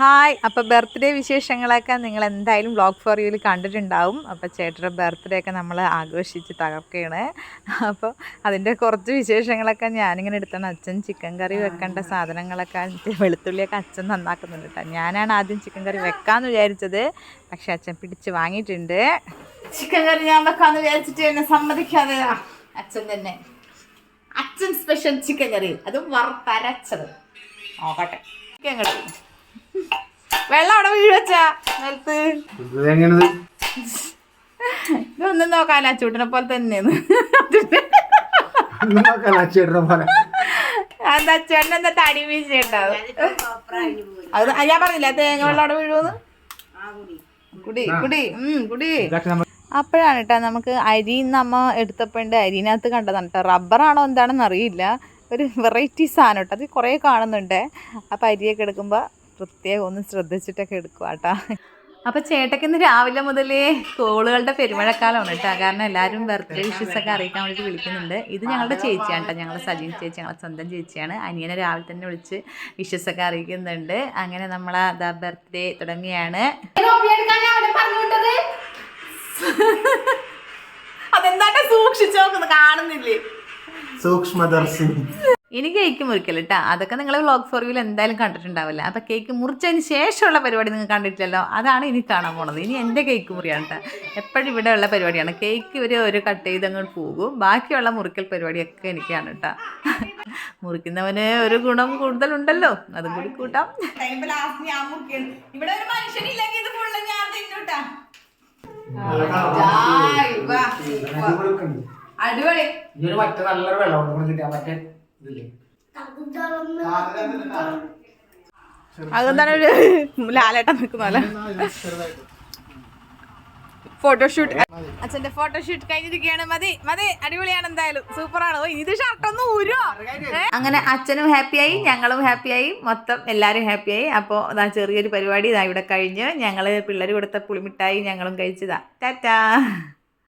Hi അപ്പോൾ birthday വിശേഷങ്ങളൊക്കെ നിങ്ങൾ എന്തായാലും വ്ളോഗ് ഫോർ യുവിൽ കണ്ടിട്ടുണ്ടാവും. അപ്പോൾ ചേട്ടന്റെ ബർത്ത്ഡേ ഒക്കെ നമ്മൾ ആഘോഷിച്ച് തകർക്കുകയാണ് അപ്പോൾ അതിന്റെ കുറച്ച് വിശേഷങ്ങളൊക്കെ ഞാനിങ്ങനെ എടുത്താണ്. അച്ഛൻ ചിക്കൻ കറി വെക്കേണ്ട സാധനങ്ങളൊക്കെ വെളുത്തുള്ളിയൊക്കെ അച്ഛൻ നന്നാക്കുന്നുണ്ട് കേട്ടോ ഞാനാണ് ആദ്യം ചിക്കൻ കറി വെക്കാമെന്ന് വിചാരിച്ചത്. പക്ഷെ അച്ഛൻ പിടിച്ച് വാങ്ങിയിട്ടുണ്ട്. ചിക്കൻ കറി ഞാൻ വെക്കാമെന്ന് വിചാരിച്ചിട്ട് എന്നെ സമ്മതിക്കാതെ അച്ഛൻ തന്നെ. അച്ഛൻ സ്പെഷ്യൽ ചിക്കൻ കറി അതും വറുത്തരച്ചത്. നോക്കട്ടെ. ചിക്കൻ കറി വെള്ളം അവിടെ വീഴച്ചാ നിലത്ത്. ഇതൊന്നും നോക്കാൻ അച്ചൂട്ടിനെ പോലെ തന്നെയാണ്. എന്താ ചേട്ടൻ എന്താ തടി വീശിണ്ടാവും അത് ഞാൻ പറഞ്ഞില്ല തേങ്ങ വെള്ളം അവിടെ വീഴുമെന്ന് കുടി. കുടി ഉം കുടി. അപ്പോഴാണ് കേട്ടോ നമുക്ക് അരി നമ്മ എടുത്തപ്പോണ്ട് അരിനകത്ത് കണ്ടതാണ് കേട്ടോ. റബ്ബറാണോ എന്താണെന്ന് അറിയില്ല. ഒരു വെറൈറ്റി സാധനം കേട്ടോ. അത് കുറേ കാണുന്നുണ്ട്. അപ്പോൾ അരിയൊക്കെ എടുക്കുമ്പോൾ പ്രത്യേകം ഒന്ന് ശ്രദ്ധിച്ചിട്ടൊക്കെ എടുക്കുക കേട്ടോ അപ്പോൾ ചേട്ടക്ക് ഇന്ന് രാവിലെ മുതലേ കോളുകളുടെ പെരുമഴക്കാലമാണ് കേട്ടോ. കാരണം എല്ലാവരും ബർത്ത്ഡേ വിഷസ് ഒക്കെ അറിയിക്കാൻ വേണ്ടിയിട്ട് വിളിക്കുന്നുണ്ട്. ഇത് ഞങ്ങളുടെ ചേച്ചിയാണ് കേട്ടോ. ഞങ്ങളുടെ സജീൻ ചേച്ചി ഞങ്ങളുടെ സ്വന്തം ചേച്ചിയാണ്. അനിയനെ രാവിലെ തന്നെ വിളിച്ച് വിഷസ് ഒക്കെ അറിയിക്കുന്നുണ്ട്. അങ്ങനെ നമ്മളെ ദ ബർത്ത്ഡേ തുടങ്ങിയാണ്. അതെന്താ സൂക്ഷിച്ചു നോക്കുന്നു കാണുന്നില്ലേ? സൂക്ഷ്മദർശിനി. ഇനി കേക്ക് മുറിക്കൽ കേട്ടോ അതൊക്കെ നിങ്ങൾ വ്ളോഗ് ഫോർ വ്യൂവിൽ എന്തായാലും കണ്ടിട്ടുണ്ടാവില്ല. അപ്പൊ കേക്ക് മുറിച്ചതിന് ശേഷമുള്ള പരിപാടി നിങ്ങൾ കണ്ടിട്ടില്ലല്ലോ? അതാണ് ഇനി കാണാൻ പോണത്. ഇനി എന്റെ കേക്ക് മുറിയാണ് കേട്ടോ എപ്പോഴും ഇവിടെ ഉള്ള പരിപാടിയാണ്. കേക്ക് ഇവർ ഒരു കട്ട് ചെയ്ത് അങ്ങോട്ട് പോകും. ബാക്കിയുള്ള മുറിക്കൽ പരിപാടിയൊക്കെ എനിക്കാണ് കേട്ടോ മുറിക്കുന്നവന് ഒരു ഗുണം കൂടുതലുണ്ടല്ലോ. അതും കൂടി കൂട്ടാം. ഇവിടെ ഒരു മനുഷ്യനില്ലെങ്കിൽ ഇത് ഫുള്ള് ഞാൻ തിന്നൂട്ടാ അടിപൊളി. ഈ ഒരു മറ്റേ നല്ലൊരു വെള്ളം കൊണ്ട് കിട്ടിയാ മറ്റേ ഇതില്ലേ? അതെന്താണ് ഒരു നിൽക്കുന്നല്ല ഫോട്ടോഷൂട്ട് അച്ഛന്റെ ഫോട്ടോഷൂട്ട് കഴിഞ്ഞിരിക്കുകയാണ്. മതി മതി. അടിപൊളിയാണ് എന്തായാലും. സൂപ്പറാണ് ഓ ഇത് ഷർട്ടൊന്നും ഊരോ അങ്ങനെ അച്ഛനും ഹാപ്പിയായി ഞങ്ങളും ഹാപ്പിയായി മൊത്തം എല്ലാരും ഹാപ്പിയായി അപ്പോൾ ഇതാ ചെറിയൊരു പരിപാടി ഇതാ ഇവിടെ കഴിഞ്ഞ് ഞങ്ങൾ പിള്ളേർ കൊടുത്ത പുളിമിഠായി ഞങ്ങളും കഴിച്ചതാ. ടാറ്റാ.